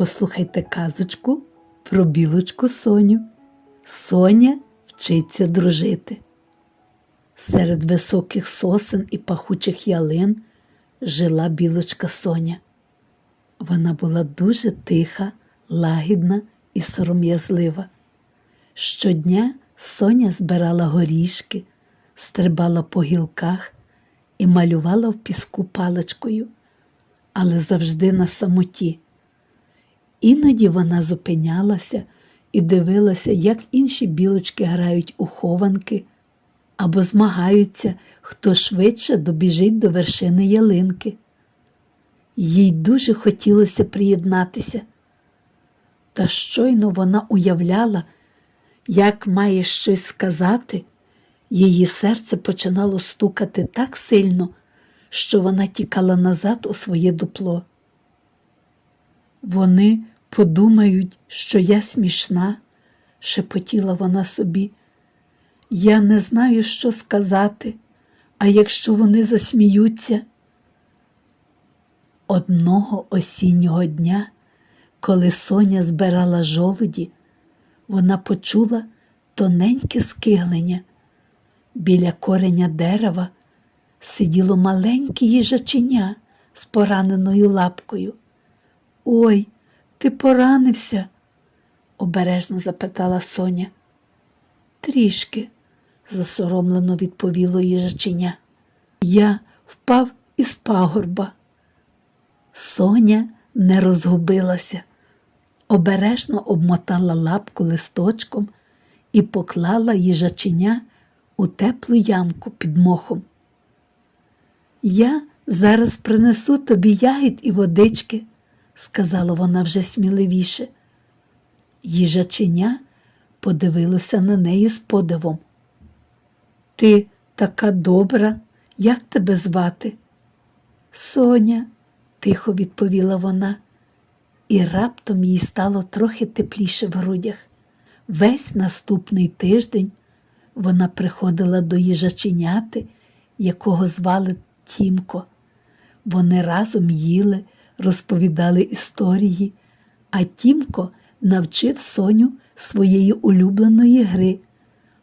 Послухайте казочку про білочку Соню. Соня вчиться дружити. Серед високих сосен і пахучих ялин жила білочка Соня. Вона була дуже тиха, лагідна і сором'язлива. Щодня Соня збирала горішки, стрибала по гілках і малювала в піску паличкою, але завжди на самоті. Іноді вона зупинялася і дивилася, як інші білочки грають у хованки або змагаються, хто швидше добіжить до вершини ялинки. Їй дуже хотілося приєднатися. Та щойно вона уявляла, як має щось сказати, її серце починало стукати так сильно, що вона тікала назад у своє дупло. Вони подумають, що я смішна, шепотіла вона собі. Я не знаю, що сказати, а якщо вони засміються. Одного осіннього дня, коли Соня збирала жолуді, вона почула тоненьке скиглення. Біля кореня дерева сиділо маленьке їжаченя з пораненою лапкою. Ой, ти поранився? обережно запитала Соня. Трішки, засоромлено відповіло їжаченя. Я впав із пагорба. Соня не розгубилася, обережно обмотала лапку листочком і поклала їжаченя у теплу ямку під мохом. Я зараз принесу тобі ягід і водички, сказала вона вже сміливіше. Їжаченя подивилося на неї з подивом. Ти така добра, як тебе звати? Соня, тихо відповіла вона, і раптом їй стало трохи тепліше в грудях. Весь наступний тиждень вона приходила до їжаченяти, якого звали Тімко. Вони разом їли, розповідали історії, а Тімко навчив Соню своєї улюбленої гри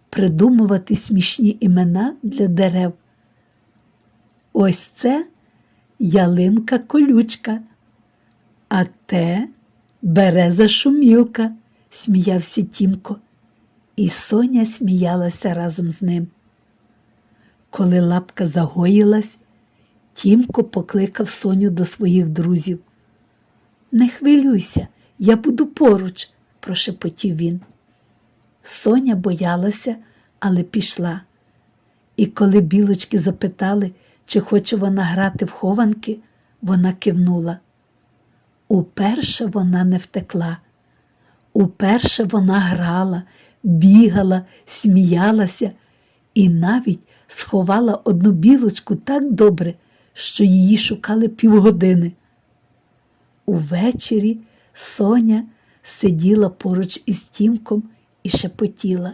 придумувати смішні імена для дерев. Ось це ялинка колючка, а те береза шумілка, сміявся Тімко, і Соня сміялася разом з ним. Коли лапка загоїлась, Тімко покликав Соню до своїх друзів. Не хвилюйся, я буду поруч, прошепотів він. Соня боялася, але пішла. І коли білочки запитали, чи хоче вона грати в хованки, вона кивнула. Уперше вона не втекла. Уперше вона грала, бігала, сміялася і навіть сховала одну білочку так добре, що її шукали півгодини. Увечері Соня сиділа поруч із Тімком і шепотіла.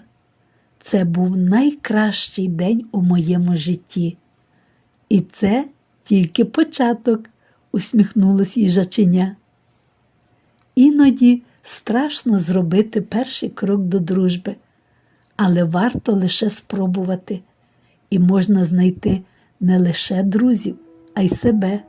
Це був найкращий день у моєму житті. І це тільки початок, усміхнулось їжаченя. Іноді страшно зробити перший крок до дружби, але варто лише спробувати, і можна знайти не лише друзів, а й себе.